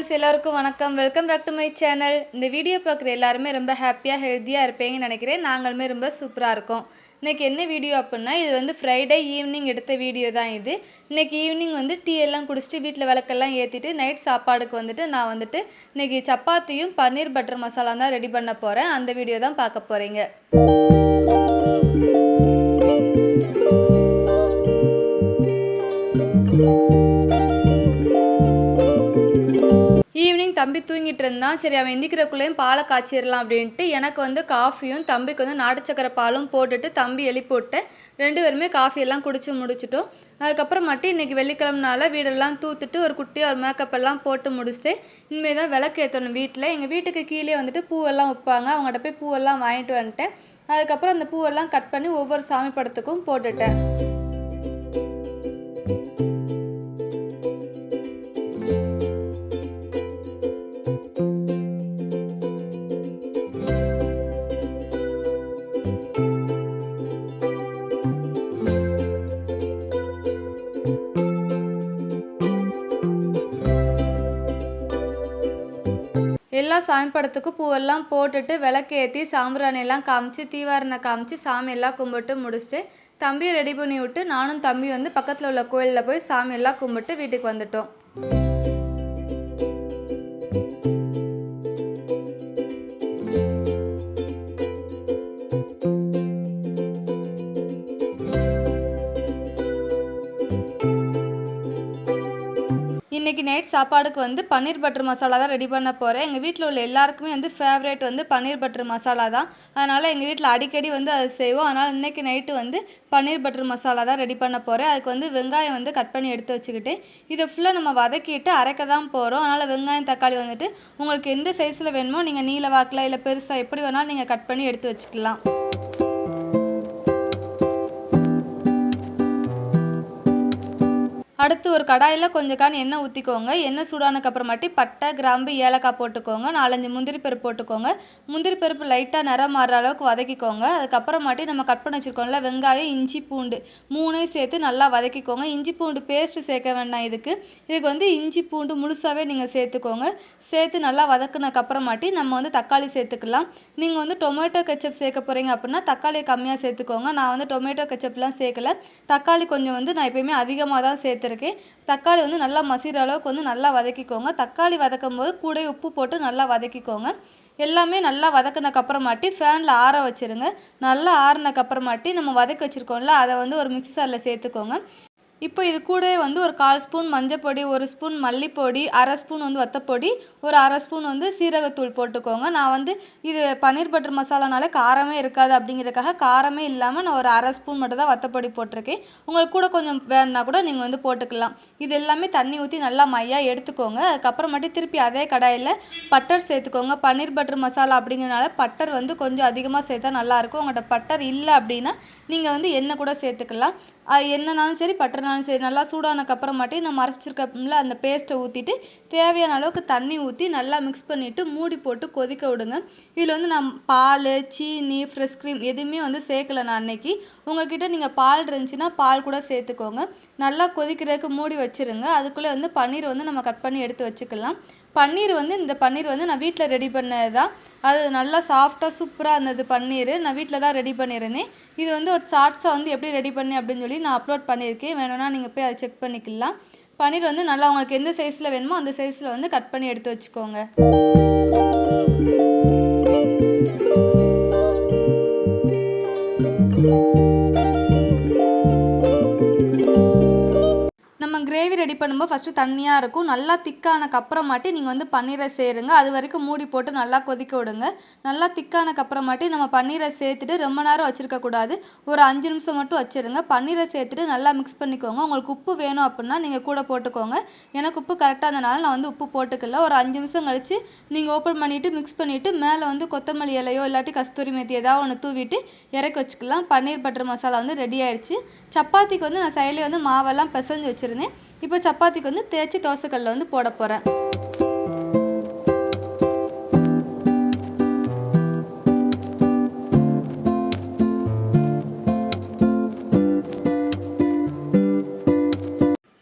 Friends எல்லாருக்கும் வணக்கம். Welcome back to my channel இந்த வீடியோ பார்க்குற எல்லாருமே ரொம்ப ஹாப்பியாக ஹெல்த்தியாக இருப்பேங்கன்னு நினைக்கிறேன். நாங்களுமே ரொம்ப சூப்பராக இருக்கோம். இன்றைக்கி என்ன வீடியோ அப்படின்னா இது வந்து ஃப்ரைடே ஈவினிங் எடுத்த வீடியோ தான் இது. இன்றைக்கி ஈவினிங் வந்து டீ எல்லாம் குடிச்சிட்டு வீட்டில் விளக்கெல்லாம் ஏற்றிட்டு நைட் சாப்பாடுக்கு வந்துட்டு நான் வந்துட்டு இன்றைக்கி சப்பாத்தியும் பன்னீர் பட்டர் மசாலா தான் ரெடி பண்ண போகிறேன் அந்த வீடியோ தான் பார்க்க போகிறீங்க ஈவினிங் தம்பி தூங்கிட்டு இருந்தான். சரி அவன் எந்திக்கிறக்குள்ளேயும் பாலை காய்ச்சிடலாம் அப்படின்ட்டு எனக்கு வந்து காஃபியும் தம்பிக்கு வந்து நாட்டு சக்கரை பாலும் போட்டுட்டு தம்பி எழுப்பிவிட்டேன் ரெண்டு பேருமே காஃபியெல்லாம் குடித்து குடிச்சு முடிச்சிட்டோம். அதுக்கப்புறம் மட்டும் இன்றைக்கி வெள்ளிக்கிழமனால வீடெல்லாம் தூத்துட்டு ஒரு குட்டியாக ஒரு மேக்கப் எல்லாம் போட்டு முடிச்சுட்டு இனிமேல் தான் விளக்கு ஏற்றணும் வீட்டில் எங்கள் வீட்டுக்கு கீழே வந்துட்டு பூவெல்லாம் வைப்பாங்க அவங்ககிட்ட போய் பூவெல்லாம் வாங்கிட்டு வந்துட்டேன். அதுக்கப்புறம் அந்த பூவெல்லாம் கட் பண்ணி ஒவ்வொரு சாமி படத்துக்கும் போட்டுட்டேன். எல்லா சாமி படத்துக்கும் பூவெல்லாம் போட்டுட்டு விளக்கேற்றி சாம்பிராணியெல்லாம் காமிச்சு தீவாரனை காமிச்சு சாமி எல்லாம் கும்பிட்டு முடிச்சுட்டு தம்பியை ரெடி பண்ணி விட்டு நானும் தம்பி வந்து பக்கத்தில் உள்ள கோயிலில் போய் சாமி எல்லாம் கும்பிட்டு வீட்டுக்கு வந்துட்டோம். இன்றைக்கி நைட் சாப்பாடுக்கு வந்து பன்னீர் பட்டர் மசாலா தான் ரெடி பண்ண போகிறேன் எங்கள் வீட்டில் உள்ள எல்லாருக்குமே வந்து ஃபேவரேட் வந்து பன்னீர் பட்டர் மசாலா தான். அதனால் எங்கள் வீட்டில் அடிக்கடி வந்து அதை செய்வோம். அதனால் இன்றைக்கி நைட்டு வந்து பன்னீர் பட்டர் மசாலா தான் ரெடி பண்ண போகிறேன் அதுக்கு வந்து வெங்காயம் வந்து கட் பண்ணி எடுத்து வச்சுக்கிட்டு இதை ஃபுல்லாக நம்ம வதக்கிட்டு அரைக்க தான் போகிறோம் அதனால் வெங்காயம் தக்காளி வந்துட்டு உங்களுக்கு எந்த சைஸில் வேணுமோ நீங்கள் நீல வாக்கில் இல்லை பெருசாக எப்படி வேணாலும் நீங்கள் கட் பண்ணி எடுத்து வச்சுக்கலாம். அடுத்து ஒரு கடாயில் கொஞ்சம் கான் எண்ணெய் ஊற்றிக்கோங்க எண்ணெய் சூடானக்கப்புறமாட்டி பட்டை கிராம்பு ஏலக்காய் போட்டுக்கோங்க. நாலஞ்சு முந்திரி பருப்பு போட்டுக்கோங்க. முந்திரி பருப்பு லைட்டாக நிறம் மாறுற அளவுக்கு வதக்கிக்கோங்க. அதுக்கப்புறமாட்டி நம்ம கட் பண்ணி வச்சுருக்கோம்ல வெங்காயம் இஞ்சி பூண்டு மூணையும் சேர்த்து நல்லா வதக்கிக்கோங்க. இஞ்சி பூண்டு பேஸ்ட்டு சேர்க்க வேண்டாம் இதுக்கு. இதுக்கு வந்து இஞ்சி பூண்டு முழுசாகவே நீங்கள் சேர்த்துக்கோங்க. சேர்த்து நல்லா வதக்குனக்கப்புறமாட்டி நம்ம வந்து தக்காளி சேர்த்துக்கலாம். நீங்கள் வந்து டொமேட்டோ கெச்சப் சேர்க்க போகிறீங்க அப்படின்னா தக்காளி கம்மியாக சேர்த்துக்கோங்க. நான் வந்து டொமேட்டோ கெச்சப்லாம் சேர்க்கல. தக்காளி கொஞ்சம் வந்து நான் எப்பயுமே அதிகமாக தான் வச்சுருக்கு தக்காளி வந்து நல்லா மசிற அளவுக்கு வந்து நல்லா வதக்கிக்கோங்க. தக்காளி வதக்கும் போது கூட உப்பு போட்டு நல்லா வதக்கிக்கோங்க. எல்லாமே நல்லா வதக்கினக்கப்புறமாட்டி ஃபேனில் ஆற வச்சுருங்க. நல்லா ஆறினக்கப்புறமாட்டி நம்ம வதக்கி வச்சுருக்கோம்ல அதை வந்து ஒரு மிக்ஸி சாரில் சேர்த்துக்கோங்க. இப்போ இது கூட வந்து ஒரு கால் ஸ்பூன் மஞ்சப்பொடி ஒரு ஸ்பூன் மல்லிப்பொடி அரை ஸ்பூன் வந்து வத்தப்பொடி ஒரு அரை ஸ்பூன் வந்து சீரகத்தூள் போட்டுக்கோங்க. நான் வந்து இது பன்னீர் பட்டர் மசாலானால காரமே இருக்காது அப்படிங்கிறதுக்காக காரமே இல்லாமல் நான் ஒரு அரை ஸ்பூன் மட்டும் தான் வத்தப்பொடி போட்டிருக்கேன். உங்களுக்கு கூட கொஞ்சம் வேணுன்னா கூட நீங்கள் வந்து போட்டுக்கலாம். இது எல்லாமே தண்ணி ஊற்றி நல்லா மையாக எடுத்துக்கோங்க. அதுக்கப்புறமேட்டு திருப்பி அதே கடாயில் பட்டர் சேர்த்துக்கோங்க. பன்னீர் பட்டர் மசாலா அப்படிங்கிறனால பட்டர் வந்து கொஞ்சம் அதிகமாக சேர்த்தா நல்லாயிருக்கும் உங்கள்கிட்ட பட்டர் இல்லை அப்படின்னா நீங்கள் வந்து எண்ணெய் கூட சேர்த்துக்கலாம். அது சரி பட்டர்னாலும் சரி நல்லா சூடானக்கு அப்புறமாட்டி நம்ம அரைச்சிருக்கோம்ல அந்த பேஸ்ட்டை ஊற்றிட்டு தேவையான அளவுக்கு தண்ணி ஊற்றி நல்லா மிக்ஸ் பண்ணிவிட்டு மூடி போட்டு கொதிக்க விடுங்க. இதில் வந்து நான் பால் சீனி ஃப்ரெஷ் க்ரீம் எதுவுமே வந்து சேர்க்கல நான் அன்னைக்கு. உங்ககிட்ட நீங்கள் பால் இருந்துச்சுன்னா பால் கூட சேர்த்துக்கோங்க. நல்லா கொதிக்கிறதுக்கு மூடி வச்சுருங்க. அதுக்குள்ளே வந்து பன்னீர் வந்து நம்ம கட் பண்ணி எடுத்து வச்சுக்கலாம். பன்னீர் வந்து இந்த பன்னீர் வந்து நான் வீட்டில் ரெடி பண்ணது தான். அது நல்லா சாஃப்டாக சூப்பராக இருந்தது பன்னீர். நான் வீட்டில் தான் ரெடி பண்ணியிருந்தேன். இது வந்து ஒரு ஷார்ட்ஸாக வந்து எப்படி ரெடி பண்ணி அப்படின்னு சொல்லி நான் அப்லோட் பண்ணியிருக்கேன். வேணும்னா நீங்கள் போய் அதை செக் பண்ணிக்கலாம். பன்னீர் வந்து நல்லா உங்களுக்கு எந்த சைஸில் வேணுமோ அந்த சைஸில் வந்து கட் பண்ணி எடுத்து வச்சுக்கோங்க. கிரேவி ரெடி பண்ணும்போது ஃபஸ்ட்டு தண்ணியாக இருக்கும். நல்லா திக்கானக்கு அப்புறமாட்டி நீங்கள் வந்து பன்னீரை சேருங்க. அது வரைக்கும் மூடி போட்டு நல்லா கொதிக்க விடுங்க. நல்லா திக்கானக்கு அப்புறமாட்டி நம்ம பன்னீரை சேர்த்துட்டு ரொம்ப நேரம் வச்சுருக்கக்கூடாது ஒரு அஞ்சு நிமிஷம் மட்டும் வச்சுருங்க. பன்னீரை சேர்த்துட்டு நல்லா மிக்ஸ் பண்ணிக்கோங்க. உங்களுக்கு உப்பு வேணும் அப்படின்னா நீங்கள் கூட போட்டுக்கோங்க. எனக்கு உப்பு கரெக்டாக இருந்தனால நான் வந்து உப்பு போட்டுக்கல. ஒரு அஞ்சு நிமிஷம் கழித்து நீங்கள் ஓப்பன் பண்ணிவிட்டு மிக்ஸ் பண்ணிவிட்டு மேலே வந்து கொத்தமல்லி இலையோ இல்லாட்டி கஸ்தூரி மேத்தி ஏதாவது ஒன்று தூவிட்டு இறக்கி வச்சுக்கலாம். பன்னீர் பட்டர் மசாலா வந்து ரெடி ஆயிடுச்சு சப்பாத்திக்கு வந்து நான் சைடில் வந்து மாவெல்லாம் பிசைஞ்சு வச்சுருந்தேன். இப்போ சப்பாத்திக்கு வந்து தேய்ச்சி தோசைக்கல்லில் வந்து போட போகிறேன்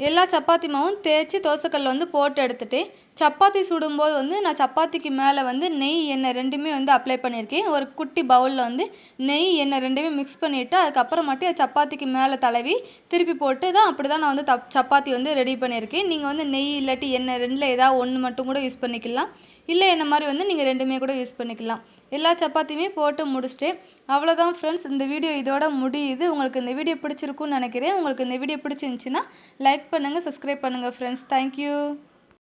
எல்லா சப்பாத்தி மாவும் தேய்ச்சி தோசைக்கல்லில் வந்து போட்டு எடுத்துகிட்டு சப்பாத்தி சுடும்போது வந்து நான் சப்பாத்திக்கு மேலே வந்து நெய் எண்ணெய் ரெண்டுமே வந்து அப்ளை பண்ணியிருக்கேன். ஒரு குட்டி பவுலில் வந்து நெய் எண்ணெய் ரெண்டுமே மிக்ஸ் பண்ணிவிட்டு அதுக்கப்புறம் அது சப்பாத்திக்கு மேலே தடவி திருப்பி போட்டு தான் அப்படி தான் நான் வந்து தப் சப்பாத்தி வந்து ரெடி பண்ணியிருக்கேன். நீங்கள் வந்து நெய் இல்லாட்டி எண்ணெய் ரெண்டில் ஏதாவது ஒன்று மட்டும் கூட யூஸ் பண்ணிக்கலாம். இல்லை என்ன மாதிரி வந்து நீங்கள் ரெண்டுமே கூட யூஸ் பண்ணிக்கலாம். எல்லா சப்பாத்தியுமே போட்டு முடிச்சிட்டேன். அவ்வளோதான் ஃப்ரெண்ட்ஸ் இந்த வீடியோ இதோட முடியுது. உங்களுக்கு இந்த வீடியோ பிடிச்சிருக்குன்னு நினைக்கிறேன். உங்களுக்கு இந்த வீடியோ பிடிச்சிருந்துச்சின்னா லைக் பண்ணுங்கள் சப்ஸ்கிரைப் பண்ணுங்கள் ஃப்ரெண்ட்ஸ் தேங்க்யூ